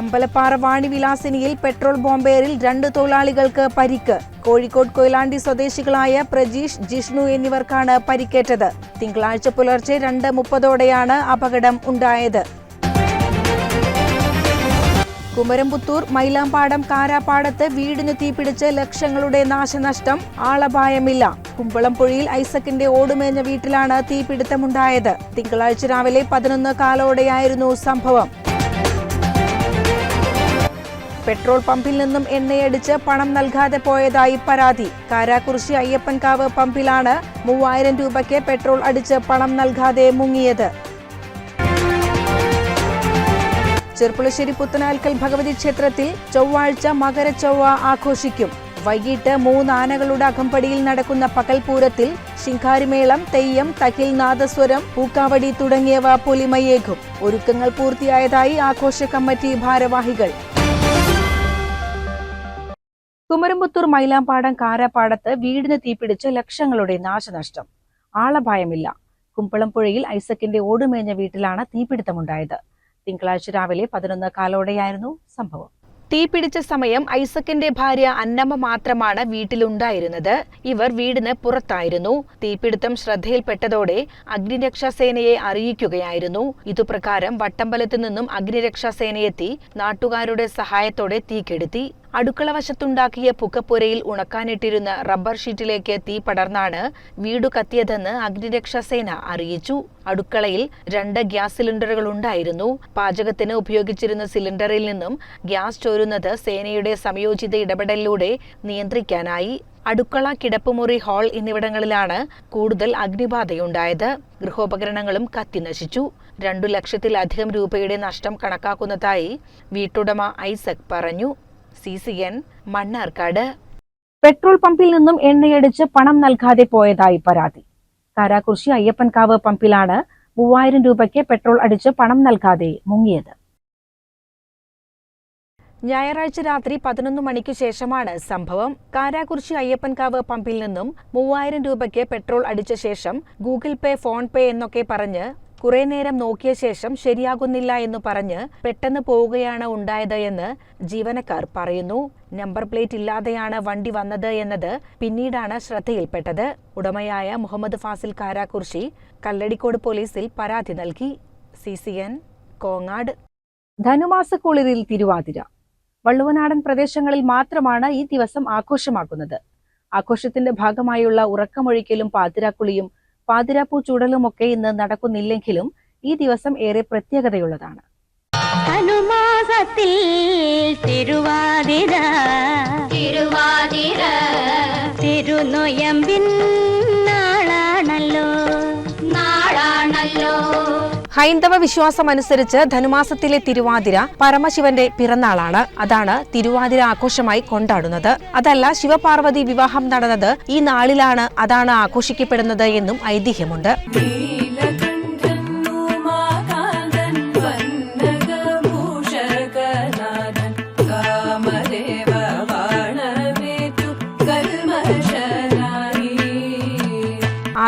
അമ്പലപ്പാറ വാണിവിലാസിനിയിൽ പെട്രോൾ ബോംബേറിൽ രണ്ട് തൊഴിലാളികൾക്ക് പരിക്ക്. കോഴിക്കോട് കൊയിലാണ്ടി സ്വദേശികളായ പ്രജീഷ് ജിഷ്ണു എന്നിവർക്കാണ് പരിക്കേറ്റത്. തിങ്കളാഴ്ച പുലർച്ചെ രണ്ട് മുപ്പതോടെയാണ് അപകടം ഉണ്ടായത്. കുമരംപുത്തൂർ മൈലാമ്പാടം കാരാപ്പാടത്ത് വീടിന് തീപിടിച്ച് ലക്ഷങ്ങളുടെ നാശനഷ്ടം ആളപായമില്ല. കുമ്പളംപുഴയിൽ ഐസക്കിന്റെ ഓടുമേഞ്ഞ വീട്ടിലാണ് തീപിടുത്തമുണ്ടായത്. തിങ്കളാഴ്ച രാവിലെ പതിനൊന്ന് കാലോടെയായിരുന്നു സംഭവം. പെട്രോൾ പമ്പിൽ നിന്നും എണ്ണയടിച്ച് പണം നൽകാതെ പോയതായി പരാതി. കാരാക്കുറിശി അയ്യപ്പൻകാവ് പമ്പിലാണ് മൂവായിരം രൂപയ്ക്ക് പെട്രോൾ അടിച്ച് പണം നൽകാതെ മുങ്ങിയത്. ചെർപ്പുളശ്ശേരി പുത്തനാൽക്കൽ ഭഗവതി ക്ഷേത്രത്തിൽ ചൊവ്വാഴ്ച മകരച്ചൊവ്വ ആഘോഷിക്കും. വൈകിട്ട് മൂന്ന് ആനകളുടെ അകമ്പടിയിൽ നടക്കുന്ന പകൽപൂരത്തിൽ ശിങ്കാരിമേളം തെയ്യം തകിൽ നാദസ്വരം പൂക്കാവടി തുടങ്ങിയവ പൊലിമയേകും. ഒരുക്കങ്ങൾ പൂർത്തിയായതായി ആഘോഷ കമ്മിറ്റി ഭാരവാഹികൾ. കുമരമ്പത്തൂർ മൈലാമ്പാടം കാരാപ്പാടത്ത് വീടിന് തീപിടിച്ച് ലക്ഷങ്ങളുടെ നാശനഷ്ടം. ആളപായമില്ല. കുമ്പളംപുഴയിൽ ഐസക്കിന്റെ ഓടുമേഞ്ഞ വീട്ടിലാണ് തീപിടുത്തമുണ്ടായത്. തിങ്കളാഴ്ച രാവിലെ പതിനൊന്ന് കാലോടെയായിരുന്നു സംഭവം. തീപിടിച്ച സമയം ഐസക്കിന്റെ ഭാര്യ അന്നമ്മ മാത്രമാണ് വീട്ടിലുണ്ടായിരുന്നത്. ഇവർ വീടിന് പുറത്തായിരുന്നു. തീപിടുത്തം ശ്രദ്ധയിൽപ്പെട്ടതോടെ അഗ്നിരക്ഷാസേനയെ അറിയിക്കുകയായിരുന്നു. ഇതുപ്രകാരം വട്ടമ്പലത്തു നിന്നും അഗ്നിരക്ഷാസേനയെത്തി നാട്ടുകാരുടെ സഹായത്തോടെ തീകെടുത്തി അടുക്കള വശത്തുണ്ടാക്കിയ പുകപ്പുരയിൽ ഉണക്കാനിട്ടിരുന്ന റബ്ബർ ഷീറ്റിലേക്ക് തീ പടർന്നാണ് വീട് കത്തിയതെന്ന് അഗ്നിരക്ഷാസേന അറിയിച്ചു. അടുക്കളയിൽ രണ്ട് ഗ്യാസ് സിലിണ്ടറുകൾ ഉണ്ടായിരുന്നു. പാചകത്തിന് ഉപയോഗിച്ചിരുന്ന സിലിണ്ടറിൽ നിന്നും ഗ്യാസ് ചോരുന്നത് സേനയുടെ സംയോജിത ഇടപെടലിലൂടെ നിയന്ത്രിക്കാനായി. അടുക്കള കിടപ്പുമുറി ഹാൾ എന്നിവിടങ്ങളിലാണ് കൂടുതൽ അഗ്നിബാധയുണ്ടായത്. ഗൃഹോപകരണങ്ങളും കത്തിനശിച്ചു രണ്ടു ലക്ഷത്തിലധികം രൂപയുടെ നഷ്ടം കണക്കാക്കുന്നതായി വീട്ടുടമ ഐസക് പറഞ്ഞു. C C N Mannarkkad. Petrol പമ്പിൽ നിന്നും എണ്ണയടിച്ച് പണം നൽകാതെ പോയതായി പരാതി. കാരാകുർശി അയ്യപ്പൻകാവ് പമ്പിലാണ് മൂവായിരം രൂപയ്ക്ക് പെട്രോൾ അടിച്ച് പണം നൽകാതെ മുങ്ങിയത്. ഞായറാഴ്ച രാത്രി പതിനൊന്ന് മണിക്ക് ശേഷമാണ് സംഭവം. കാരാകുറിശി അയ്യപ്പൻകാവ് പമ്പിൽ നിന്നും മൂവായിരം രൂപയ്ക്ക് പെട്രോൾ അടിച്ച ശേഷം ഗൂഗിൾ പേ ഫോൺ പേ എന്നൊക്കെ പറഞ്ഞ് കുറെ നേരം നോക്കിയ ശേഷം ശരിയാകുന്നില്ല എന്ന് പറഞ്ഞ് പെട്ടെന്ന് പോവുകയാണ് ഉണ്ടായത് എന്ന് ജീവനക്കാർ പറയുന്നു. നമ്പർ പ്ലേറ്റ് ഇല്ലാതെയാണ് വണ്ടി വന്നത് എന്നത് പിന്നീടാണ് ശ്രദ്ധയിൽപ്പെട്ടത്. ഉടമയായ മുഹമ്മദ് ഫാസിൽ കാരാകുർശി കല്ലടിക്കോട് പോലീസിൽ പരാതി നൽകി. C C N Kongad. ധനുമാസ കുളിരിൽ തിരുവാതിര. വള്ളുവനാടൻ പ്രദേശങ്ങളിൽ മാത്രമാണ് ഈ ദിവസം ആഘോഷമാക്കുന്നത് ആഘോഷത്തിന്റെ ഭാഗമായുള്ള ഉറക്കമൊഴിക്കലും പാതിരാക്കുളിയും പാതിരാപ്പൂ ചൂടലുമൊക്കെ ഇന്ന് നടക്കുന്നില്ലെങ്കിലും ഈ ദിവസം ഏറെ പ്രത്യേകതയുള്ളതാണ്. അനുമാസത്തിൽ തിരുവാതിര തിരുവാതിര തിരുനൊയമ്പിൻ ഹൈന്ദവ വിശ്വാസമനുസരിച്ച് ധനുമാസത്തിലെ തിരുവാതിര പരമശിവന്റെ പിറന്നാളാണ്. അതാണ് തിരുവാതിര ആഘോഷമായി കൊണ്ടാടുന്നത്. അതല്ല ശിവപാർവതി വിവാഹം നടന്നത് ഈ നാളിലാണ്. അതാണ് ആഘോഷിക്കപ്പെടുന്നത് എന്നും ഐതിഹ്യമുണ്ട്.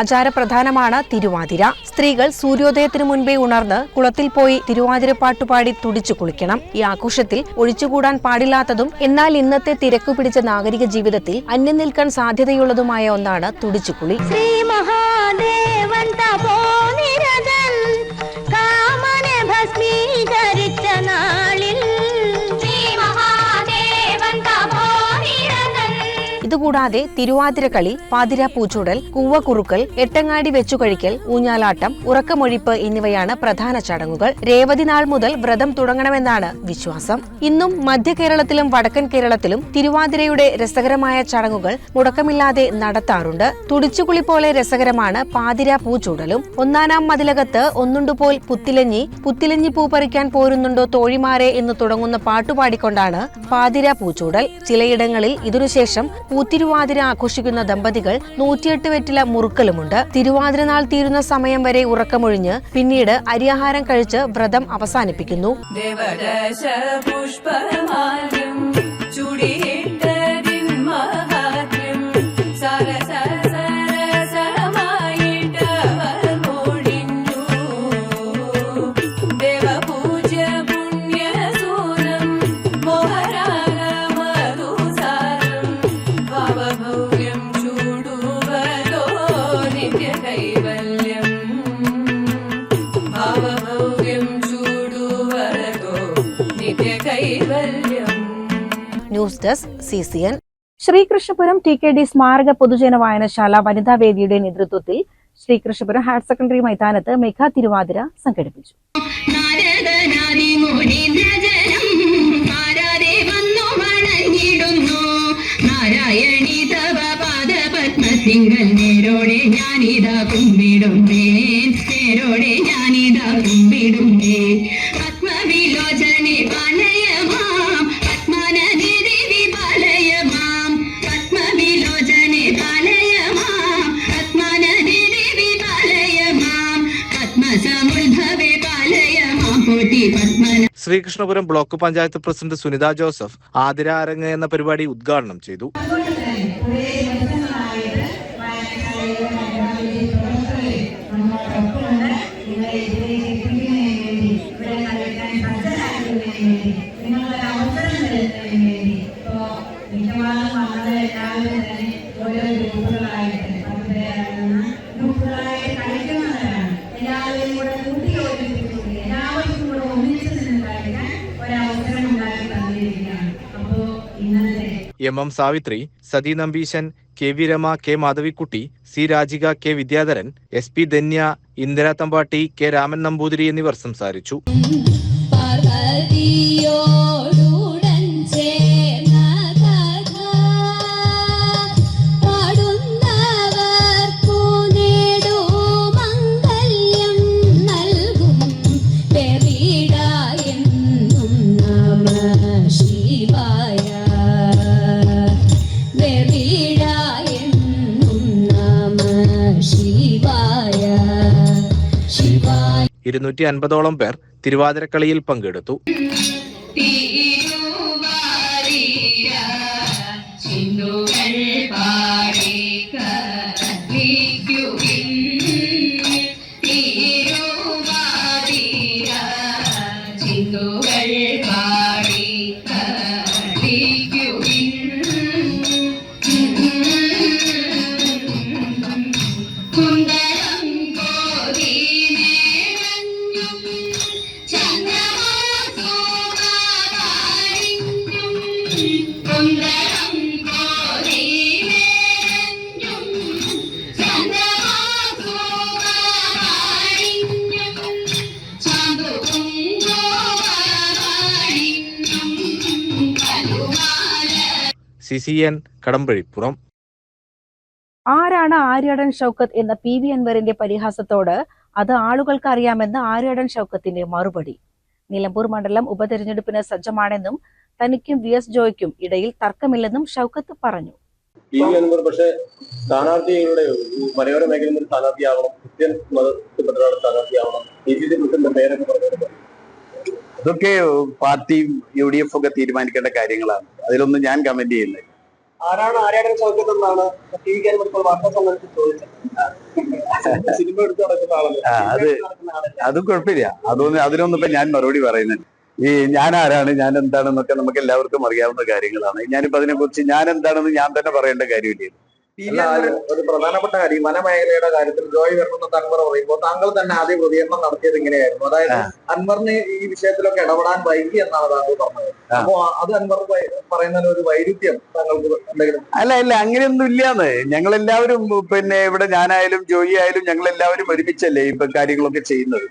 ആചാരപ്രധാനമാണ് തിരുവാതിര. സ്ത്രീകൾ സൂര്യോദയത്തിനു മുൻപേ ഉണർന്ന് കുളത്തിൽ പോയി തിരുവാതിര പാട്ടുപാടി തുടിച്ചു കുളിക്കണം. ഈ ആഘോഷത്തിൽ ഒഴിച്ചുകൂടാൻ പാടില്ലാത്തതും എന്നാൽ ഇന്നത്തെ തിരക്കു പിടിച്ച നാഗരിക ജീവിതത്തിൽ അന്യം നിൽക്കാൻ സാധ്യതയുള്ളതുമായ ഒന്നാണ് തുടിച്ചുകുളി ശ്രീ മഹാദേവൻ ഇതുകൂടാതെ തിരുവാതിരക്കളി പാതിര പൂച്ചൂടൽ കൂവക്കുറുക്കൽ എട്ടങ്ങാടി വെച്ചുകഴിക്കൽ ഊഞ്ഞാലാട്ടം ഉറക്കമൊഴിപ്പ് എന്നിവയാണ് പ്രധാന ചടങ്ങുകൾ. രേവതി നാൾ മുതൽ വ്രതം തുടങ്ങണമെന്നാണ് വിശ്വാസം. ഇന്നും മധ്യ കേരളത്തിലും വടക്കൻ കേരളത്തിലും തിരുവാതിരയുടെ രസകരമായ ചടങ്ങുകൾ മുടക്കമില്ലാതെ നടത്താറുണ്ട്. തുടിച്ചുകുളി പോലെ രസകരമാണ് പാതിര പൂച്ചൂടലും. ഒന്നാനാം മതിലകത്ത് ഒന്നുണ്ടുപോൽ പുത്തിലഞ്ഞി പുത്തിലഞ്ഞി പൂ പറിക്കാൻ പോരുന്നുണ്ടോ തോഴിമാരെ എന്ന് തുടങ്ങുന്ന പാട്ടുപാടിക്കൊണ്ടാണ് പാതിര പൂച്ചൂടൽ. ചിലയിടങ്ങളിൽ ഇതിനുശേഷം പൂത്തിരുവാതിര ആഘോഷിക്കുന്ന ദമ്പതികൾ നൂറ്റിയെട്ട് വെറ്റില മുറുക്കലുമുണ്ട്. തിരുവാതിര നാൾ തീരുന്ന സമയം വരെ ഉറക്കമൊഴിഞ്ഞ് പിന്നീട് അരിയാഹാരം കഴിച്ച് വ്രതം അവസാനിപ്പിക്കുന്നു. Desk C C N Sreekrishnapuram T K D സ്മാരക പൊതുജന വായനശാല വനിതാ വേദിയുടെ നേതൃത്വത്തിൽ ശ്രീകൃഷ്ണപുരം ഹയർ സെക്കൻഡറി മൈതാനത്ത് മെഗാ തിരുവാതിര സംഘടിപ്പിച്ചു. നാരായണി തവ പാദപത്മസിംഗൽ നേരോടെ ഞാനിതാ കുമ്പിടും. നേരോടെ ഞാനിതാ കുമ്പിടും. പത്മവിലോചനെ ശ്രീകൃഷ്ണപുരം ബ്ലോക്ക് പഞ്ചായത്ത് പ്രസിഡന്റ് സുനിത ജോസഫ് ആതിര അരങ്ങ് എന്ന പരിപാടി ഉദ്ഘാടനം ചെയ്തു. M M Savithri Sathi Nambeesan K V Rama K Madhavikutty C Rajika K Vidyadharan S P Dhanya Indira Thampatti K Raman Namboothiri എന്നിവർ സംസാരിച്ചു. ഇരുന്നൂറ്റി അൻപതോളം പേർ തിരുവാതിരക്കളിയിൽ പങ്കെടുത്തു. C N Kadambazhipuram. ആരാണ് ആര്യടൻ ഷൗക്കത്ത് എന്ന പി വി അൻവറിന്റെ പരിഹാസത്തോട് അത് ആളുകൾക്ക് അറിയാമെന്ന് ആര്യടൻ ഷൗക്കത്തിന്റെ മറുപടി. നിലമ്പൂർ മണ്ഡലം ഉപതെരഞ്ഞെടുപ്പിന് സജ്ജമാണെന്നും തനിക്കും വി എസ് ജോയ്ക്കും ഇടയിൽ തർക്കമില്ലെന്നും ഷൗക്കത്ത് പറഞ്ഞു. പി വി അൻവർ പക്ഷേ സ്ഥാനാർത്ഥികളുടെ മലയോര മേഖലയിൽ നിന്ന് സ്ഥാനാർത്ഥിയാവണം ക്രിസ്ത്യൻ മതത്തിൽപ്പെട്ട ഒരാൾ സ്ഥാനാർത്ഥിയാവണം സി പ്രസിഡന്റ് പേരൊക്കെ പറഞ്ഞു അതൊക്കെ പാർട്ടിയും യു ഡി എഫ് ഒക്കെ തീരുമാനിക്കേണ്ട കാര്യങ്ങളാണ്. അതിലൊന്നും ഞാൻ കമന്റ് ചെയ്യുന്നില്ല. ആരാണ് ആരാടൻ ചോദിച്ചത് എന്നാണ് ടി വി കാര്യം ഇപ്പോൾ വാർത്താ സമ്മേളനത്തിൽ ചോദിച്ചത്. സിനിമ എടുത്ത് നടക്കുന്ന ആളല്ലേ? അത് അത് കുഴപ്പമില്ല. അതൊന്നും അതിനൊന്നും ഇപ്പൊ ഞാൻ മറുപടി പറയുന്നുണ്ട് ഈ ഞാൻ ആരാണ് ഞാൻ എന്താണെന്നൊക്കെ നമുക്ക് എല്ലാവർക്കും അറിയാവുന്ന കാര്യങ്ങളാണ്. ഞാനിപ്പോ അതിനെ കുറിച്ച് ഞാൻ എന്താണെന്ന് ഞാൻ തന്നെ പറയേണ്ട കാര്യമില്ല. ഒരു പ്രധാനപ്പെട്ട കാര്യം വനമേഖലയുടെ കാര്യത്തിൽ ജോയ് വരണമെന്ന് അൻവർ പറയുമ്പോൾ താങ്കൾ തന്നെ ആദ്യ പ്രതികരണം നടത്തിയത് ഇങ്ങനെയായിരുന്നു. അതായത് അൻവറിന് ഈ വിഷയത്തിലൊക്കെ ഇടപെടാൻ വൈകി എന്നാണ് താങ്കൾ പറഞ്ഞത്. അപ്പോ അത് അൻവർ പറയുന്നതിന് ഒരു വൈരുദ്ധ്യം താങ്കൾക്ക് എന്തെങ്കിലും? അല്ല ഇല്ല അങ്ങനെയൊന്നും ഇല്ലാന്ന്. ഞങ്ങൾ എല്ലാവരും പിന്നെ ഇവിടെ ഞാനായാലും ജോയി ആയാലും ഞങ്ങൾ എല്ലാവരും ഒരുമിച്ചല്ലേ ഇപ്പൊ കാര്യങ്ങളൊക്കെ ചെയ്യുന്നത്.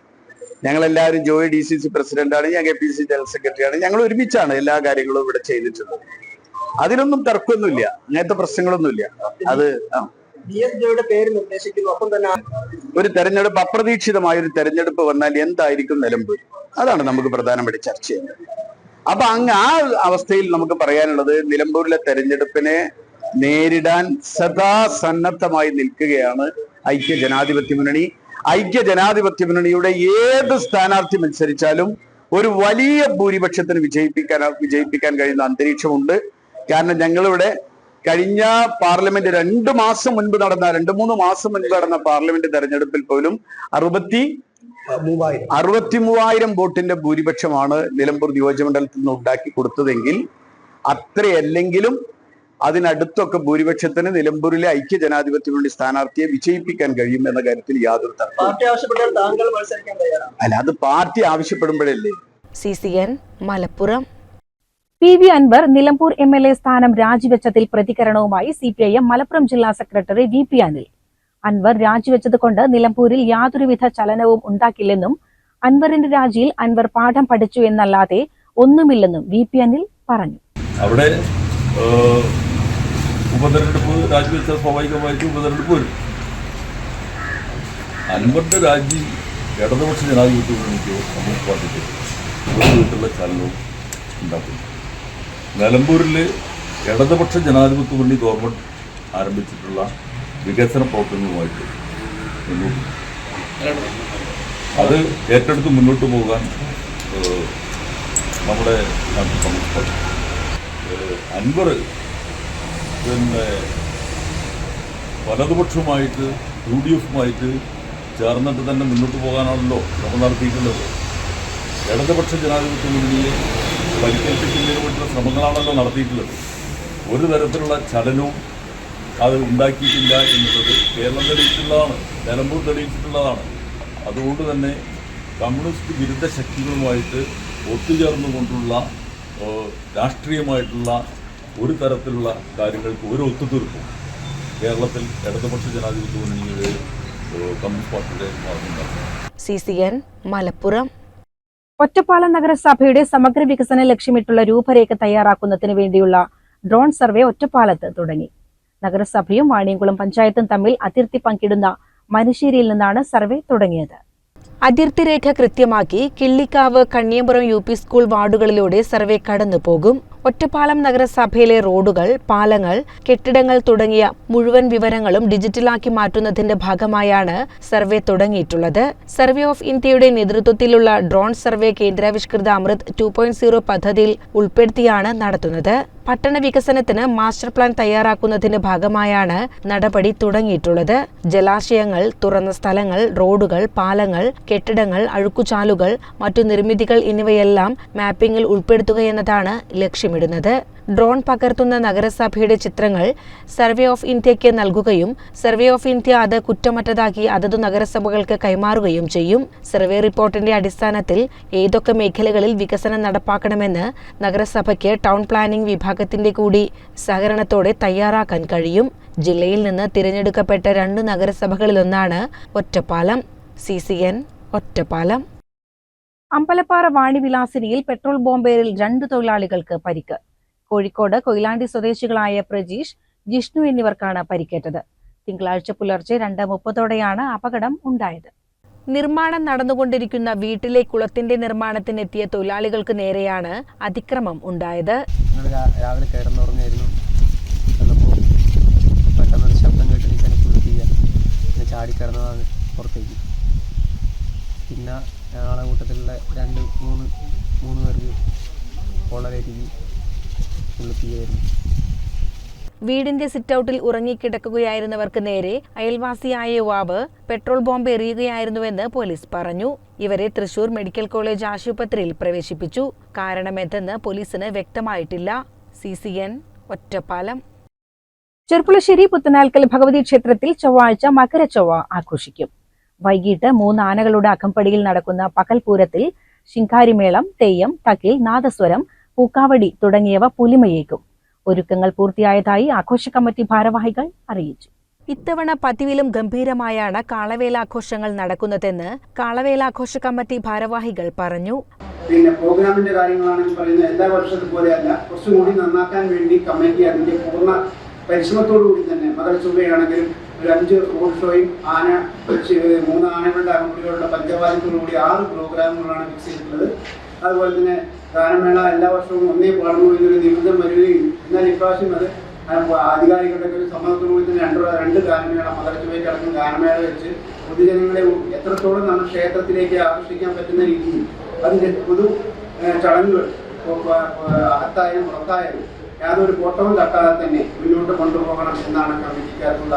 ഞങ്ങൾ എല്ലാവരും ജോയി ഡി സി സി പ്രസിഡന്റാണ് ഞാൻ കെ പി സി ജനറൽ സെക്രട്ടറിയാണ്. ഞങ്ങൾ ഒരുമിച്ചാണ് എല്ലാ കാര്യങ്ങളും ഇവിടെ ചെയ്തിട്ടുള്ളത്. അതിനൊന്നും തർക്കമൊന്നുമില്ല. അങ്ങനത്തെ പ്രശ്നങ്ങളൊന്നുമില്ല. അത് പേര് നിർദ്ദേശിക്കുന്നു. ഒപ്പം തന്നെ ഒരു തെരഞ്ഞെടുപ്പ് അപ്രതീക്ഷിതമായ ഒരു തെരഞ്ഞെടുപ്പ് വന്നാൽ എന്തായിരിക്കും നിലമ്പൂർ? അതാണ് നമുക്ക് പ്രധാനമായിട്ട് ചർച്ച ചെയ്യുന്നത്. അപ്പൊ അങ്ങ് ആ അവസ്ഥയിൽ നമുക്ക് പറയാനുള്ളത് നിലമ്പൂരിലെ തെരഞ്ഞെടുപ്പിനെ നേരിടാൻ സദാ സന്നദ്ധമായി നിൽക്കുകയാണ് ഐക്യ ജനാധിപത്യ മുന്നണി. ഐക്യ ജനാധിപത്യ മുന്നണിയുടെ ഏത് സ്ഥാനാർത്ഥി മത്സരിച്ചാലും ഒരു വലിയ ഭൂരിപക്ഷത്തിന് വിജയിപ്പിക്കാൻ വിജയിപ്പിക്കാൻ കഴിയുന്ന അന്തരീക്ഷമുണ്ട്. കാരണം ഞങ്ങളിവിടെ കഴിഞ്ഞ പാർലമെന്റ് രണ്ടു മാസം മുൻപ് നടന്ന രണ്ടു മൂന്ന് മാസം മുൻപ് നടന്ന പാർലമെന്റ് തെരഞ്ഞെടുപ്പിൽ പോലും അറുപത്തി അറുപത്തി മൂവായിരം വോട്ടിന്റെ ഭൂരിപക്ഷമാണ് നിലമ്പൂർ നിയോജകമണ്ഡലത്തിൽ നിന്ന് ഉണ്ടാക്കി കൊടുത്തതെങ്കിൽ അത്രയല്ലെങ്കിലും അതിനടുത്തൊക്കെ ഭൂരിപക്ഷത്തിന് നിലമ്പൂരിലെ ഐക്യ ജനാധിപത്യ മുന്നണി സ്ഥാനാർത്ഥിയെ വിജയിപ്പിക്കാൻ കഴിയും എന്ന കാര്യത്തിൽ യാതൊരു തർക്കവും അല്ല അത് party ആവശ്യപ്പെടുമ്പോഴല്ലേ? C C N Malappuram P V Anvar Nilambur M L A സ്ഥാനം രാജിവെച്ചതിൽ പ്രതികരണവുമായി C P I M Malappuram ജില്ലാ secretary V P Anil. Anvar രാജിവെച്ചത് കൊണ്ട് നിലമ്പൂരിൽ യാതൊരുവിധ ചലനവും ഉണ്ടാക്കില്ലെന്നും അൻവറിന്റെ രാജിയിൽ അൻവർ പാഠം പഠിച്ചു എന്നല്ലാതെ ഒന്നുമില്ലെന്നും വി പി അനിൽ പറഞ്ഞു. അവിടെ ഉപതെരഞ്ഞെടുപ്പ് രാജിവെച്ച സ്വാഭാവികമായിട്ടും ഉപതെരഞ്ഞെടുപ്പ് വരും. അൻവറിന്റെ രാജി ഇടതുപക്ഷ ജനാധിപത്യ മുന്നണിക്കോ കമ്മ്യൂണിസ്റ്റ് പാർട്ടിക്കോ ഒരു വീട്ടിലുള്ള ചലനവും ഉണ്ടാക്കും നിലമ്പൂരിൽ ഇടതുപക്ഷ ജനാധിപത്യ മുന്നണി ഗവൺമെന്റ് ആരംഭിച്ചിട്ടുള്ള വികസന പ്രവർത്തനങ്ങളുമായിട്ട് അത് ഏറ്റെടുത്ത് മുന്നോട്ട് പോകാൻ നമ്മുടെ അൻവർ പിന്നെ വലതുപക്ഷവുമായിട്ട് യു ഡി എഫുമായിട്ട് ചേർന്നിട്ട് തന്നെ മുന്നോട്ട് പോകാനാണല്ലോ ശ്രമം നടത്തിയിട്ടുള്ളത്. ഇടതുപക്ഷ ജനാധിപത്യ മുന്നണിയെ പരിക്കേൽപ്പിക്കുന്നതിന് വേണ്ടിയുള്ള ശ്രമങ്ങളാണല്ലോ നടത്തിയിട്ടുള്ളത്. ഒരു തരത്തിലുള്ള ചലനവും അത് ഉണ്ടാക്കിയിട്ടില്ല എന്നുള്ളത് കേരളം തെളിയിച്ചിട്ടുള്ളതാണ് നിലമ്പൂർ തെളിയിച്ചിട്ടുള്ളതാണ്. അതുകൊണ്ട് തന്നെ കമ്മ്യൂണിസ്റ്റ് വിരുദ്ധ ശക്തികളുമായിട്ട് ഒത്തുചേർന്നുകൊണ്ടുള്ള രാഷ്ട്രീയമായിട്ടുള്ള ഒരു തരത്തിലുള്ള കാര്യങ്ങൾക്ക് ഒരു ഒത്തുതീർപ്പും കേരളത്തിൽ ഇടതുപക്ഷ ജനാധിപത്യ മുന്നണിയുടെ കമ്മ്യൂണിസ്റ്റ് പാർട്ടിയുടെ മാർഗം C C N Malappuram Ottapalam നഗരസഭയുടെ സമഗ്ര വികസന ലക്ഷ്യമിട്ടുള്ള രൂപരേഖ തയ്യാറാക്കുന്നതിന് വേണ്ടിയുള്ള ഡ്രോൺ സർവേ ഒറ്റപ്പാലത്ത് തുടങ്ങി. നഗരസഭയും വാണിയംകുളം പഞ്ചായത്തും തമ്മിൽ അതിർത്തി പങ്കിടുന്ന മനുഷ്യരിയിൽ നിന്നാണ് സർവേ തുടങ്ങിയത്. അതിർത്തി രേഖ കൃത്യമാക്കി Killikkavu Kanniyampuram U P school വാർഡുകളിലൂടെ survey കടന്നു പോകും ഒറ്റപ്പാലം നഗരസഭയിലെ റോഡുകൾ പാലങ്ങൾ കെട്ടിടങ്ങൾ തുടങ്ങിയ മുഴുവൻ വിവരങ്ങളും ഡിജിറ്റലാക്കി മാറ്റുന്നതിന്റെ ഭാഗമായാണ് സർവേ തുടങ്ങിയിട്ടുള്ളത്. സർവേ ഓഫ് ഇന്ത്യയുടെ നേതൃത്വത്തിലുള്ള ഡ്രോൺ സർവേ കേന്ദ്രാവിഷ്കൃത അമൃത് ടു പദ്ധതിയിൽ ഉൾപ്പെടുത്തിയാണ് നടത്തുന്നത്. പട്ടണ വികസനത്തിന് മാസ്റ്റർ പ്ലാൻ തയ്യാറാക്കുന്നതിന്റെ ഭാഗമായാണ് നടപടി തുടങ്ങിയിട്ടുള്ളത്. ജലാശയങ്ങൾ തുറന്ന സ്ഥലങ്ങൾ റോഡുകൾ പാലങ്ങൾ കെട്ടിടങ്ങൾ അഴുക്കുചാലുകൾ മറ്റു നിർമ്മിതികൾ എന്നിവയെല്ലാം മാപ്പിംഗിൽ ഉൾപ്പെടുത്തുകയെന്നതാണ് ലക്ഷ്യമിടുന്നത് ഡ്രോൺ പകർത്തുന്ന നഗരസഭയുടെ ചിത്രങ്ങൾ സർവേ ഓഫ് ഇന്ത്യയ്ക്ക് നൽകുകയും സർവേ ഓഫ് ഇന്ത്യ അത് കുറ്റമറ്റതാക്കി അതത് നഗരസഭകൾക്ക് കൈമാറുകയും ചെയ്യും. സർവേ റിപ്പോർട്ടിന്റെ അടിസ്ഥാനത്തിൽ ഏതൊക്കെ മേഖലകളിൽ വികസനം നടപ്പാക്കണമെന്ന് നഗരസഭയ്ക്ക് ടൗൺ പ്ലാനിംഗ് വിഭാഗത്തിന്റെ കൂടി സഹകരണത്തോടെ തയ്യാറാക്കാൻ കഴിയും. ജില്ലയിൽ നിന്ന് തിരഞ്ഞെടുക്കപ്പെട്ട രണ്ട് നഗരസഭകളിലൊന്നാണ് Ottapalam. C C N Ottapalam. Ambalappara വാണിവിലാസിനിയിൽ petrol ബോംബേറിൽ രണ്ട് തൊഴിലാളികൾക്ക് പരിക്ക്. കോഴിക്കോട് കൊയിലാണ്ടി സ്വദേശികളായ പ്രജീഷ് ജിഷ്ണു എന്നിവർക്കാണ് പരിക്കേറ്റത്. തിങ്കളാഴ്ച പുലർച്ചെ രണ്ട് മുപ്പതോടെയാണ് അപകടം ഉണ്ടായത്. നിർമ്മാണം നടന്നുകൊണ്ടിരിക്കുന്ന വീട്ടിലെ കുളത്തിന്റെ നിർമ്മാണത്തിനെത്തിയ തൊഴിലാളികൾക്ക് നേരെയാണ് അതിക്രമം ഉണ്ടായത്. ഞങ്ങൾ രാവിലെ കിടന്നുറങ്ങായിരുന്നു. എന്നപ്പോൾ പെട്ടെന്നൊരു ശബ്ദം കേട്ട് ചാടി പുറത്തേക്ക്. പിന്നെ ഞങ്ങളെ കൂട്ടത്തിലുള്ള രണ്ട് മൂന്ന് മൂന്ന് പേർക്ക് പൊള്ളലേറ്റിക്ക് ഫുള്ള് വീടിന്റെ വീടിന്റെ സിറ്റൌട്ടിൽ ഉറങ്ങിക്കിടക്കുകയായിരുന്നവർക്ക് നേരെ അയൽവാസിയായ യുവാവ് പെട്രോൾ ബോംബ് എറിയുകയായിരുന്നുവെന്ന് പോലീസ് പറഞ്ഞു. ഇവരെ തൃശൂർ മെഡിക്കൽ കോളേജ് ആശുപത്രിയിൽ പ്രവേശിപ്പിച്ചു. കാരണമെന്തെന്ന് പോലീസിന് വ്യക്തമായിട്ടില്ല. C C N Ottapalam. Cherpulassery Puthanalkkal Bhagavathi ക്ഷേത്രത്തിൽ ചൊവ്വാഴ്ച മകരച്ചൊവ്വ ആഘോഷിക്കും. വൈകിട്ട് മൂന്ന് ആനകളുടെ അകമ്പടിയിൽ നടക്കുന്ന പകൽപൂരത്തിൽ ശിങ്കാരിമേളം തെയ്യം തകിൽ നാദസ്വരം പൂക്കാവടി തുടങ്ങിയവ പുലിമയേക്കും ഒരുക്കങ്ങൾ പൂർത്തിയായതായി ആഘോഷ കമ്മിറ്റി ഭാരവാഹികൾ അറിയിച്ചു. ഇത്തവണ പതിവിലും ഗംഭീരമായാണ് കാളവേലാഘോഷങ്ങൾ നടക്കുന്നതെന്ന് കാളവേലാഘോഷ കമ്മിറ്റി ഭാരവാഹികൾ പറഞ്ഞു. പിന്നെ പ്രോഗ്രാമിന്റെ കാര്യങ്ങളാണെങ്കിൽ പറയുന്നത് എല്ലാ വർഷത്തെ പോലെയല്ല. കുറച്ചും കൂടി നന്നാക്കാൻ വേണ്ടി കമ്മിറ്റി അതിന്റെ പൂർണ പരിശ്രമത്തോടു കൂടി തന്നെ മകൾ ചൊവ്വയാണെങ്കിലും ഒരു അഞ്ച് റോഡ് ഷോയും ആന മൂന്ന് ആനകളുടെ അകമ്പടികളുടെ പഞ്ചവാദ്യത്തോടു കൂടി ആറ് പ്രോഗ്രാമുകളാണ് ഫിക്സ് ചെയ്തിട്ടുള്ളത്. അതുപോലെ തന്നെ ഗാനമേള എല്ലാ വർഷവും ഒന്നേ പാടുന്നു എന്നൊരു നിമിത്തം വരികയും എന്നാൽ ഇപ്രാവശ്യം അത് ആധികാരികളുടെ ഒരു സമ്മതത്തോടുകൂടി തന്നെ രണ്ട് രണ്ട് ഗാനമേള മകര ചൊവ്വയ്ക്ക് അടക്കം ഗാനമേള വെച്ച് പൊതുജനങ്ങളെ എത്രത്തോളം നമ്മൾ ക്ഷേത്രത്തിലേക്ക് ആകർഷിക്കാൻ പറ്റുന്ന രീതിയിൽ അതിന്റെ പൊതു ചടങ്ങുകൾ അകത്തായാലും പുറത്തായാലും യാതൊരു കോട്ടവും തട്ടാതെ തന്നെ മുന്നോട്ട് കൊണ്ടുപോകണം എന്നാണ് കമ്മിറ്റിക്കാർക്കുള്ള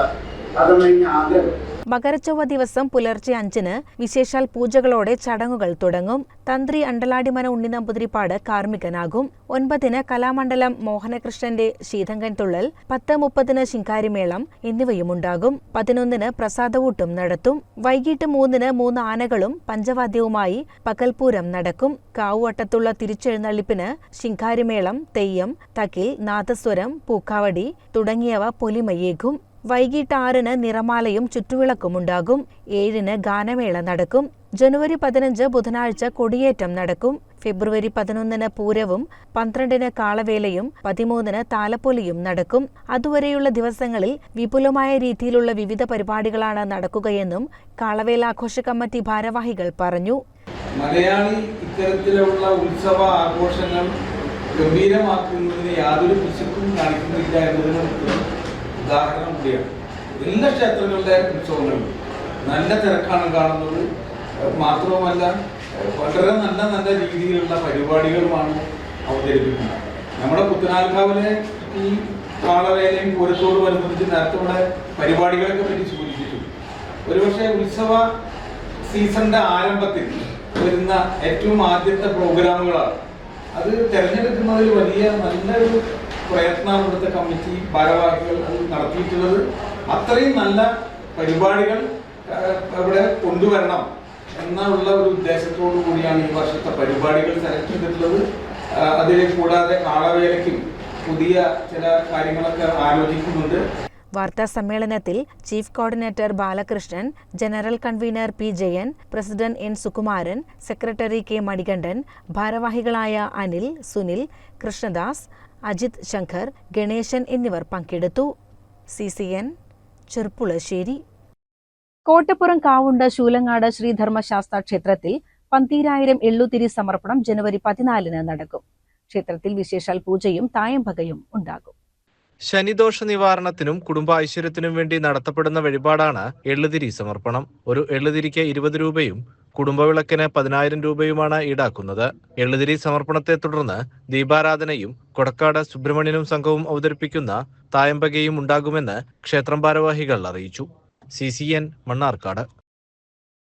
മകരച്ചൊവ്വ ദിവസം പുലർച്ചെ അഞ്ചിന് വിശേഷാൽ പൂജകളോടെ ചടങ്ങുകൾ തുടങ്ങും. തന്ത്രി അണ്ടലാടിമന ഉണ്ണി നമ്പൂതിരിപ്പാട് കാർമ്മികനാകും. ഒൻപതിന് കലാമണ്ഡലം മോഹനകൃഷ്ണന്റെ ശീതങ്കൻ തുള്ളൽ പത്ത് മുപ്പതിന് ശിങ്കാരിമേളം എന്നിവയുമുണ്ടാകും. പതിനൊന്നിന് പ്രസാദവൂട്ടും നടത്തും. വൈകിട്ട് മൂന്നിന് മൂന്ന് ആനകളും പഞ്ചവാദ്യവുമായി പകൽപൂരം നടക്കും. കാവുവട്ടത്തുള്ള തിരിച്ചെഴുന്നള്ളിപ്പിന് ശിങ്കാരിമേളം തെയ്യം തകിൽ നാദസ്വരം പൂക്കാവടി തുടങ്ങിയവ പൊലിമയേകും. വൈകിട്ട് ആറിന് നിറമാലയും ചുറ്റുവിളക്കുമുണ്ടാകും ഏഴിന് ഗാനമേള നടക്കും. ജനുവരി പതിനഞ്ച് ബുധനാഴ്ച കൊടിയേറ്റം നടക്കും. ഫെബ്രുവരി പതിനൊന്നിന് പൂരവും പന്ത്രണ്ടിന് കാളവേലയും പതിമൂന്നിന് താലപ്പൊലിയും നടക്കും. അതുവരെയുള്ള ദിവസങ്ങളിൽ വിപുലമായ രീതിയിലുള്ള വിവിധ പരിപാടികളാണ് നടക്കുകയെന്നും കാളവേലാഘോഷ കമ്മിറ്റി ഭാരവാഹികൾ പറഞ്ഞു. മലയാളി ഇത്തരത്തിലുള്ള ഉത്സവ ആഘോഷങ്ങൾ ഗംഭീരമാക്കുന്നതിന് യാതൊരു പിശുക്കും കാണിക്കുന്നില്ല ഉദാഹരണം കൂടിയാണ്. എല്ലാ ക്ഷേത്രങ്ങളുടെ ഉത്സവങ്ങളിലും നല്ല തിരക്കാണ് കാണുന്നത്. മാത്രവുമല്ല വളരെ നല്ല നല്ല രീതിയിലുള്ള പരിപാടികളുമാണ് അവതരിപ്പിക്കുന്നത്. നമ്മുടെ പുത്തനാൽക്കാവിലെ ഈ കാളവേലയും പൂരത്തോടും അനുബന്ധിച്ച് നേരത്തെ ഇവിടെ പരിപാടികളൊക്കെ പറ്റി സൂചിപ്പിച്ചിട്ടുണ്ട് ഒരുപക്ഷെ ഉത്സവ സീസണിന്റെ ആരംഭത്തിൽ വരുന്ന ഏറ്റവും ആദ്യത്തെ പ്രോഗ്രാമുകളാണ്. അത് തിരഞ്ഞെടുക്കുന്നതിൽ വലിയ നല്ലൊരു പ്രയത്നമാണ് ഇവിടുത്തെ കമ്മിറ്റി ഭാരവാഹികൾ അത് നടത്തിയിട്ടുള്ളത്. അത്രയും നല്ല പരിപാടികൾ ഇവിടെ കൊണ്ടുവരണം എന്നുള്ള ഒരു ഉദ്ദേശത്തോടു കൂടിയാണ് ഈ വർഷത്തെ പരിപാടികൾ സെലക്ട് ചെയ്തിട്ടുള്ളത്. അതിൽ കൂടാതെ കാളവേലയ്ക്കും പുതിയ ചില കാര്യങ്ങളൊക്കെ ആലോചിക്കുന്നുണ്ട്. വാർത്താ സമ്മേളനത്തിൽ chief coordinator Balakrishnan general convener P Jayan president N Sukumaran secretary K Manikandan ഭാരവാഹികളായ അനിൽ സുനിൽ കൃഷ്ണദാസ് അജിത് ശങ്കർ ഗണേശൻ എന്നിവർ പങ്കെടുത്തു. C C N Cherpulassery. Kottappuram കാവുണ്ട് Shoolangad Sreedharmasastha ക്ഷേത്രത്തിൽ പന്തീരായിരം എള്ളുതിരി സമർപ്പണം ജനുവരി പതിനാലിന് നടക്കും. ക്ഷേത്രത്തിൽ വിശേഷാൽ പൂജയും തായമ്പകയും ഉണ്ടാകും. ശനിദോഷ നിവാരണത്തിനും കുടുംബാശ്വര്യത്തിനും വേണ്ടി നടത്തപ്പെടുന്ന വഴിപാടാണ് എള്ളുതിരി സമർപ്പണം. ഒരു എള്ളുതിരിക്ക് ഇരുപത് രൂപയും കുടുംബവിളക്കിന് പതിനായിരം രൂപയുമാണ് ഈടാക്കുന്നത്. എള്ളുതിരി സമർപ്പണത്തെ തുടർന്ന് ദീപാരാധനയും കൊടക്കാട് സുബ്രഹ്മണ്യനും സംഘവും അവതരിപ്പിക്കുന്ന തായമ്പകയും ഉണ്ടാകുമെന്ന് ക്ഷേത്രം ഭാരവാഹികൾ അറിയിച്ചു. C C N Mannarkkad.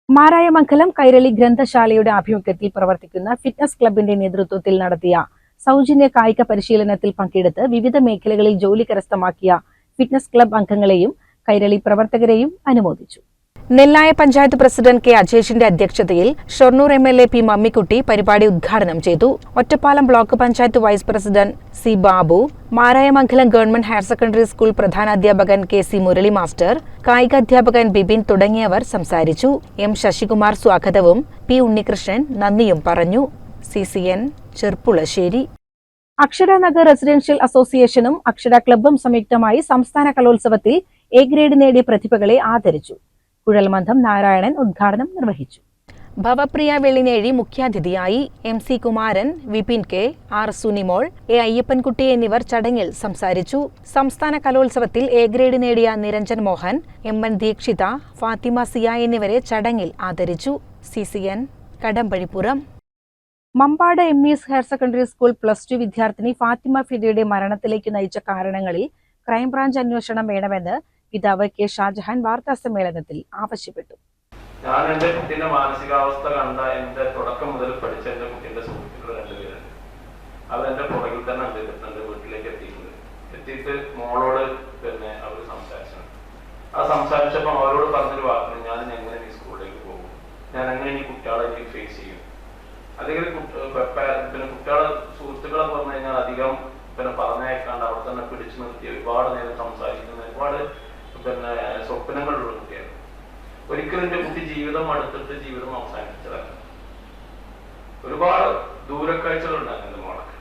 Marayamangalam Kairali ഗ്രന്ഥശാലയുടെ ആഭിമുഖ്യത്തിൽ പ്രവർത്തിക്കുന്ന ഫിറ്റ്നസ് ക്ലബിന്റെ നേതൃത്വത്തിൽ നടത്തിയ സൗജന്യ കായിക പരിശീലനത്തിൽ പങ്കെടുത്ത് വിവിധ മേഖലകളിൽ ജോലി കരസ്ഥമാക്കിയ ഫിറ്റ്നസ് ക്ലബ് അംഗങ്ങളെയും കൈരളി പ്രവർത്തകരെയും അനുമോദിച്ചു. നെല്ലായ പഞ്ചായത്ത് പ്രസിഡന്റ് കെ അജേഷിന്റെ അധ്യക്ഷതയിൽ Shoranur M L A P Mammikutty പരിപാടി ഉദ്ഘാടനം ചെയ്തു. Ottapalam block panchayat vice president C Babu Marayamangalam government higher secondary school പ്രധാനാധ്യാപകൻ K C Murali master കായികാധ്യാപകൻ ബിബിൻ തുടങ്ങിയവർ സംസാരിച്ചു. എം ശശികുമാർ സ്വാഗതവും പി ഉണ്ണികൃഷ്ണൻ നന്ദിയും പറഞ്ഞു. C C N Cherpulassery. Akshara Nagar residential അസോസിയേഷനും അക്ഷര ക്ലബ്ബും സംയുക്തമായി സംസ്ഥാന കലോത്സവത്തിൽ എ ഗ്രേഡ് നേടിയ പ്രതിഭകളെ ആദരിച്ചു. കുഴൽമന്ധം നാരായണൻ ഉദ്ഘാടനം നിർവഹിച്ചു. ഭവപ്രിയ വെള്ളിനേഴി മുഖ്യാതിഥിയായി M C Kumaran Vipin K R Sunimol A Ayyappankutty എന്നിവർ ചടങ്ങിൽ സംസാരിച്ചു. സംസ്ഥാന കലോത്സവത്തിൽ എ ഗ്രേഡ് നേടിയ നിരഞ്ജൻ മോഹൻ എം എൻ ദീക്ഷിത ഫാത്തിമ സിയ എന്നിവരെ ചടങ്ങിൽ ആദരിച്ചു. C C N Kadampazhipuram. Mampad M E S higher secondary school plus two വിദ്യാർത്ഥിനി ഫാത്തിമ ഫിദയുടെ മരണത്തിലേക്ക് നയിച്ച കാരണങ്ങളിൽ ക്രൈംബ്രാഞ്ച് അന്വേഷണം വേണമെന്ന് പിതാവ് കെ ഷാജഹാൻ വാർത്താ സമ്മേളനത്തിൽ ആവശ്യപ്പെട്ടു. ഞാൻ എന്റെ കുട്ടീന്റെ മാനസികാവസ്ഥ കണ്ട എന്റെ തുടക്കം മുതൽ പഠിച്ച എന്റെ കുട്ടീന്റെ സുഹൃത്തുക്കൾ രണ്ടുപേരുണ്ട്. അവരെന്റെ പുറകിൽ തന്നെ ഉണ്ട് വീട്ടിലേക്ക് എത്തിയിട്ടുണ്ട്. എത്തിയിട്ട് മോളോട് പിന്നെ അവർ സംസാരിച്ചു ആ സംസാരിച്ചപ്പോൾ അവരോട് പറഞ്ഞൊരു വാക്കിന് ഞാൻ എങ്ങനെ ഈ സ്കൂളിലേക്ക് പോകും? ഞാൻ എങ്ങനെ ഈ കുട്ടികളെ ഫേസ് ചെയ്യും? അല്ലെങ്കിൽ പിന്നെ കുട്ടികളെ സുഹൃത്തുക്കളെ പറഞ്ഞു കഴിഞ്ഞാൽ അധികം പിന്നെ പറഞ്ഞേക്കാണ്ട് അവിടെ തന്നെ പിടിച്ചു നിർത്തി ഒരുപാട് നേരം സംസാരിക്കുന്ന ഒരുപാട് പിന്നെ സ്വപ്നങ്ങളുള്ള കുട്ടിയാണ് ഒരിക്കലും എന്റെ കുട്ടി ജീവിതം അടുത്തിട്ട് ജീവിതം അവസാനിപ്പിച്ചതല്ല. ഒരുപാട് ദൂരക്കാഴ്ചകളുണ്ടായിരുന്നു എന്റെ മോളൊക്കെ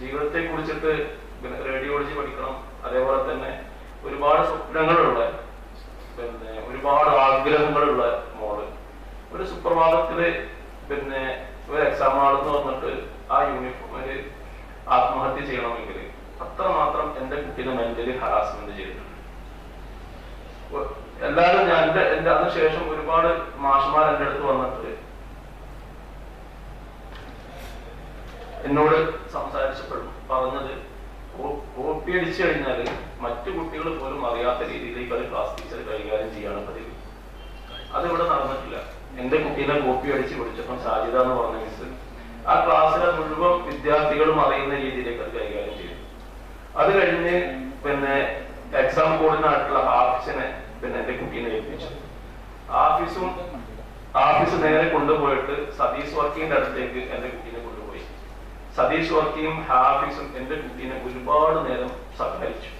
ജീവിതത്തെ കുറിച്ചിട്ട് റേഡിയോളജി പഠിക്കണം അതേപോലെ തന്നെ ഒരുപാട് സ്വപ്നങ്ങളുള്ള പിന്നെ ഒരുപാട് ആഗ്രഹങ്ങളുള്ള മോൾ. ഒരു സുപ്രഭാതത്തിൽ പിന്നെ ഒരു എക്സാം ആളെന്ന് വന്നിട്ട് ആ യൂണിഫോമിൽ ആത്മഹത്യ ചെയ്യണമെങ്കിൽ അത്രമാത്രം എന്റെ കുട്ടീനെ മെന്റലി ഹറാസ്മെന്റ് ചെയ്തിട്ടുണ്ട് എന്തായാലും ഞാൻ എന്റെ എന്റെ അതിനുശേഷം ഒരുപാട് മാഷന്മാർ എന്റെ അടുത്ത് വന്നിട്ട് എന്നോട് സംസാരിച്ചപ്പോഴും പറഞ്ഞത് കോപ്പി അടിച്ചു കഴിഞ്ഞാൽ മറ്റു കുട്ടികൾ പോലും അറിയാത്ത രീതിയിലേക്ക് അത് ക്ലാസ് ടീച്ചർ കൈകാര്യം ചെയ്യാണ് പതിവ്. അതിവിടെ നടന്നിട്ടില്ല. എന്റെ കുട്ടീനെ കോപ്പി അടിച്ച് പിടിച്ചപ്പോ സാജിത എന്ന് പറഞ്ഞ മിസ് ആ ക്ലാസ്സിലെ മുഴുവൻ വിദ്യാർത്ഥികളും അറിയുന്ന രീതിയിലേക്ക് അത് കൈകാര്യം ചെയ്തു. അത് കഴിഞ്ഞ് പിന്നെ എക്സാം ബോർഡിനായിട്ടുള്ള ഹാഫീസിനെ പിന്നെ എന്റെ കുട്ടീനെ ഏൽപ്പിച്ചു. ആഫീസും ആഫീസ് നേരെ കൊണ്ടുപോയിട്ട് സതീഷ് വർക്കിന്റെ അടുത്തേക്ക് എന്റെ കുട്ടീനെ കൊണ്ടുപോയി. സതീഷ് വർക്കിയും ഹാഫീസും എന്റെ കുട്ടീനെ ഒരുപാട് നേരം സഹകരിച്ചു.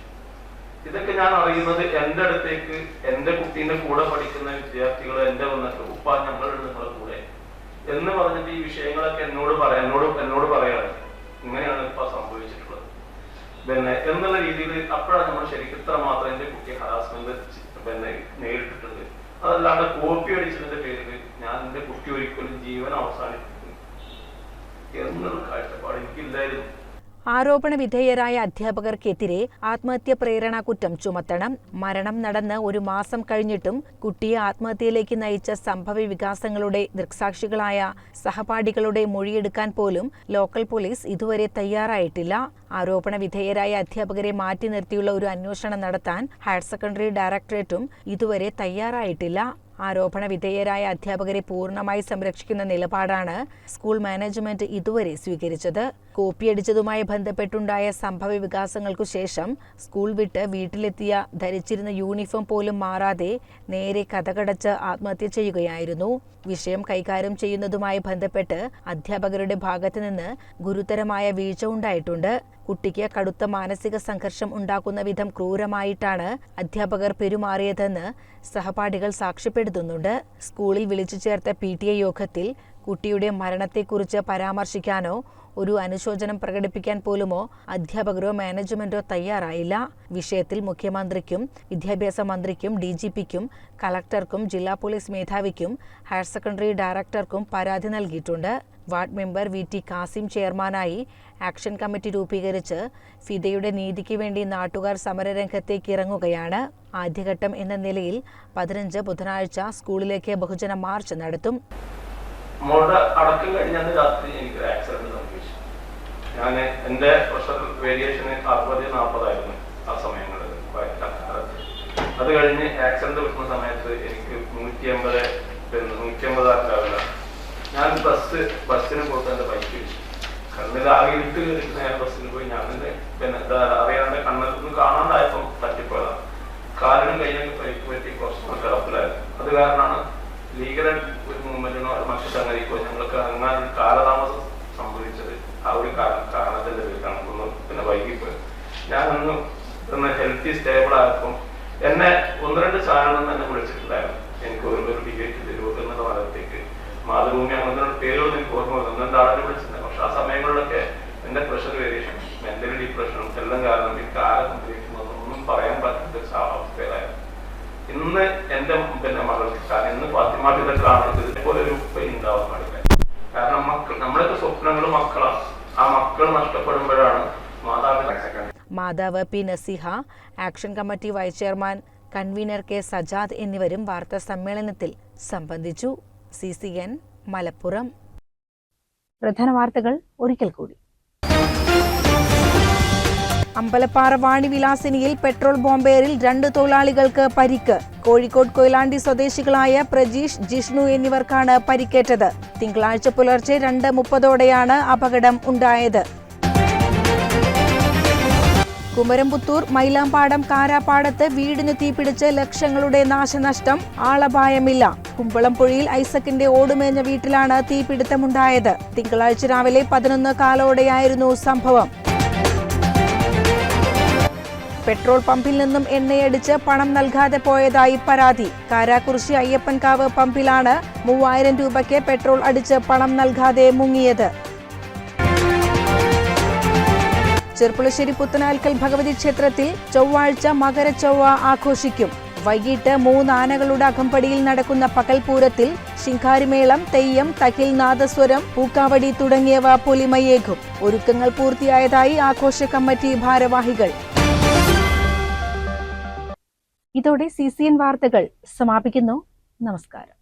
ഇതൊക്കെ ഞാൻ അറിയുന്നത് എന്റെ അടുത്തേക്ക് എന്റെ കുട്ടീന്റെ കൂടെ പഠിക്കുന്ന വിദ്യാർത്ഥികൾ എന്റെ വന്നിട്ട് ഉപ്പ ഞങ്ങളുണ്ട് നിങ്ങളെ കൂടെ. എന്ന് പറഞ്ഞിട്ട് ഈ വിഷയങ്ങളൊക്കെ എന്നോട് പറയാം എന്നോട് എന്നോട് പറയാണ് ഇങ്ങനെയാണ് ഇപ്പൊ സംഭവിച്ചിട്ടുള്ളത്. പിന്നെ എന്നുള്ള രീതിയിൽ അപ്പോഴാണ് നമ്മൾ ശരിക്കും ഇത്ര മാത്രം എന്റെ കുട്ടി ഹറാസ്മെന്റ് പിന്നെ നേരിട്ടിട്ടുണ്ട് അതല്ലാണ്ട് കോപ്പി അടിച്ചതിന്റെ പേരിൽ ഞാൻ എന്റെ കുട്ടി ഒരിക്കലും ജീവൻ അവസാനിപ്പിക്കും. എന്നുള്ള കാഴ്ചപ്പാട് എനിക്കില്ലായിരുന്നു. ആരോപണ വിധേയരായ അധ്യാപകർക്കെതിരെ ആത്മഹത്യ പ്രേരണ കുറ്റം ചുമത്തണം. മരണം നടന്ന് ഒരു മാസം കഴിഞ്ഞിട്ടും കുട്ടിയെ ആത്മഹത്യയിലേക്ക് നയിച്ച സംഭവ വികാസങ്ങളുടെ ദൃക്സാക്ഷികളായ സഹപാഠികളുടെ മൊഴിയെടുക്കാൻ പോലും ലോക്കൽ പോലീസ് ഇതുവരെ തയ്യാറായിട്ടില്ല. ആരോപണ വിധേയരായ അധ്യാപകരെ മാറ്റി നിർത്തിയുള്ള ഒരു അന്വേഷണം നടത്താൻ ഹയർ സെക്കൻഡറി ഡയറക്ടറേറ്റും ഇതുവരെ തയ്യാറായിട്ടില്ല. ആരോപണ വിധേയരായ അധ്യാപകരെ പൂർണമായി സംരക്ഷിക്കുന്ന നിലപാടാണ് സ്കൂൾ മാനേജ്മെന്റ് ഇതുവരെ സ്വീകരിച്ചത്. കോപ്പിയടിച്ചതുമായി ബന്ധപ്പെട്ടുണ്ടായ സംഭവ വികാസങ്ങൾക്കു ശേഷം സ്കൂൾ വിട്ട് വീട്ടിലെത്തിയ ധരിച്ചിരുന്ന യൂണിഫോം പോലും മാറാതെ നേരെ കഥകടച്ച് ആത്മഹത്യ ചെയ്യുകയായിരുന്നു. വിഷയം കൈകാര്യം ചെയ്യുന്നതുമായി ബന്ധപ്പെട്ട് അധ്യാപകരുടെ ഭാഗത്തു നിന്ന് ഗുരുതരമായ വീഴ്ച ഉണ്ടായിട്ടുണ്ട്. കുട്ടിക്ക് കടുത്ത മാനസിക സംഘർഷം ഉണ്ടാക്കുന്ന വിധം ക്രൂരമായിട്ടാണ് അധ്യാപകർ പെരുമാറിയതെന്ന് സഹപാഠികൾ സാക്ഷ്യപ്പെടുത്തുന്നുണ്ട്. സ്കൂളിൽ വിളിച്ചു ചേർത്ത പി യോഗത്തിൽ കുട്ടിയുടെ മരണത്തെക്കുറിച്ച് പരാമർശിക്കാനോ ഒരു അനുശോചനം പ്രകടിപ്പിക്കാൻ പോലുമോ അധ്യാപകരോ മാനേജ്മെന്റോ തയ്യാറായില്ല. വിഷയത്തിൽ മുഖ്യമന്ത്രിക്കും വിദ്യാഭ്യാസ മന്ത്രിക്കും ഡി ജി പിക്കും കളക്ടർക്കും ജില്ലാ പോലീസ് മേധാവിക്കും ഹയർ സെക്കൻഡറി ഡയറക്ടർക്കും പരാതി നൽകിയിട്ടുണ്ട്. Ward member V T Kasim ചെയർമാനായി ആക്ഷൻ കമ്മിറ്റി രൂപീകരിച്ച് ഫിദയുടെ നീതിക്ക് വേണ്ടി നാട്ടുകാർ സമരരംഗത്തേക്ക് ഇറങ്ങുകയാണ്. ആദ്യഘട്ടം എന്ന നിലയിൽ പതിനഞ്ച് ബുധനാഴ്ച സ്കൂളിലേക്ക് ബഹുജന മാർച്ച് നടത്തും. അടക്കം കഴിഞ്ഞ രാത്രി എനിക്ക് ആക്സിഡന്റ് ഞാൻ എന്റെ പ്രഷർ വേരിയേഷൻ അറുപത് നാൽപ്പതായിരുന്നു ആ സമയങ്ങളിൽ. അത് കഴിഞ്ഞ് ആക്സിഡന്റ് കിട്ടുന്ന സമയത്ത് എനിക്ക് നൂറ്റി അമ്പത് നൂറ്റി അമ്പത് ആക്കാവില്ല ഞാൻ ബസ് ബസ്സിന് പോയിട്ട് എന്റെ ബൈക്ക് വെച്ചു കണ്ണിൽ ആകെ ഇട്ട് കയറിയിട്ട് ഞാൻ ബസ്സിന് പോയി. ഞാൻ എന്റെ പിന്നെ അറിയാണ്ട് കണ്ണിൽ കാണാണ്ടായപ്പം തട്ടിപ്പോയതാണ് കാലിനും കയ്യിലൊക്കെ പരിക്ക് പറ്റി കുറച്ച് കിടപ്പിലായിരുന്നു. അത് കാരണമാണ് ലീഗലായിട്ട് ഒരു മൂവ്മെന്റിനോ മറ്റു സംഗതിക്കോ ഞങ്ങൾക്ക് അങ്ങനെ ഒരു കാലതാമസം സംഭവിച്ചത് ആ ഒരു കാര- കാരണത്തിന്റെ പേരിലാണ് ഒന്ന് പിന്നെ വൈകിപ്പോയത് ഞാൻ ഒന്ന് ഒന്ന് ഹെൽത്തി സ്റ്റേബിൾ ആയപ്പം എന്നെ ഒന്ന് രണ്ട് ചാനലിൽ തന്നെ വിളിച്ചിട്ടുണ്ടായിരുന്നു എനിക്ക് ഒരു ഒരു ഡിബേറ്റ് തരുമോ എന്നുള്ള ഭാഗത്തേക്ക് മാതൃഭൂമി അങ്ങനത്തെ പേരുകൾ എനിക്ക് ഓർമ്മ വന്നു ഒന്ന് രണ്ടാളെ വിളിച്ചിട്ടുണ്ട് പക്ഷെ ആ സമയങ്ങളിലൊക്കെ എന്റെ പ്രഷർ വേരിയേഷൻ മെന്റലി ഡിപ്രഷനും എല്ലാം കാരണം എനിക്ക് ആരെ സംഭവിക്കുന്നതെന്ന് ഒന്നും പറയാൻ പറ്റാത്ത ഒരു അവസ്ഥയിലായിരുന്നു ഇന്ന് എന്റെ പിന്നെ മകൾക്ക് കാരണം ഇന്ന് ഫാത്തിമാക്ക് ഇതൊക്കെ കാണുന്നത് ഇതേപോലെ ഒരു ഉപ്പ ഉണ്ടാവാൻ പാടില്ല കാരണം മക്കൾ നമ്മളൊക്കെ സ്വപ്നങ്ങൾ മക്കളാണ് ആ മക്കൾ നഷ്ടപ്പെടുമ്പോഴാണ് മാതാപിതാക്കൾ മാതാവ് P Naziha action committee vice chairman convener K Sajad എന്നിവരും വാർത്താ സമ്മേളനത്തിൽ സംബന്ധിച്ചു. C C N Malappuram. പ്രധാന വാർത്തകൾ ഒരിക്കൽ കൂടി. അമ്പലപ്പാറ വാണി വിലാസിനിയിൽ പെട്രോൾ ബോംബേറിൽ രണ്ട് തൊഴിലാളികൾക്ക് പരിക്ക്. കോഴിക്കോട് കൊയിലാണ്ടി സ്വദേശികളായ പ്രജീഷ് ജിഷ്ണു എന്നിവർക്കാണ് പരിക്കേറ്റത്. തിങ്കളാഴ്ച പുലർച്ചെ രണ്ട് മുപ്പതോടെയാണ് അപകടം ഉണ്ടായത്. കുമരംപുത്തൂർ മൈലാമ്പാടം കാരാപ്പാടത്ത് വീടിന് തീപിടിച്ച് ലക്ഷങ്ങളുടെ നാശനഷ്ടം ആളപായമില്ല. കുമ്പളംപുഴയിൽ ഐസക്കിന്റെ ഓടുമേഞ്ഞ വീട്ടിലാണ് തീപിടുത്തമുണ്ടായത്. തിങ്കളാഴ്ച രാവിലെ പതിനൊന്ന് കാലോടെയായിരുന്നു സംഭവം. പെട്രോൾ പമ്പിൽ നിന്നും എണ്ണയടിച്ച് പണം നൽകാതെ പോയതായി പരാതി. കാരാക്കുറിശി അയ്യപ്പൻകാവ് പമ്പിലാണ് മൂവായിരം രൂപയ്ക്ക് പെട്രോൾ അടിച്ച് പണം നൽകാതെ മുങ്ങിയത്. ചെർപ്പുളശ്ശേരി പുത്തനാൽക്കൽ ഭഗവതി ക്ഷേത്രത്തിൽ ചൊവ്വാഴ്ച മകരച്ചൊവ്വ ആഘോഷിക്കും. വൈകിട്ട് മൂന്ന് ആനകളുടെ അകമ്പടിയിൽ നടക്കുന്ന പകൽപൂരത്തിൽ ശിങ്കാരിമേളം തെയ്യം തകിൽ നാദസ്വരം പൂക്കാവടി തുടങ്ങിയവ പൊലിമയേകും. ഒരുക്കങ്ങൾ പൂർത്തിയായതായി ആഘോഷ കമ്മിറ്റി ഭാരവാഹികൾ. ഇതോടെ സി സി എൻ വാർത്തകൾ സമാപിക്കുന്നു. നമസ്കാരം.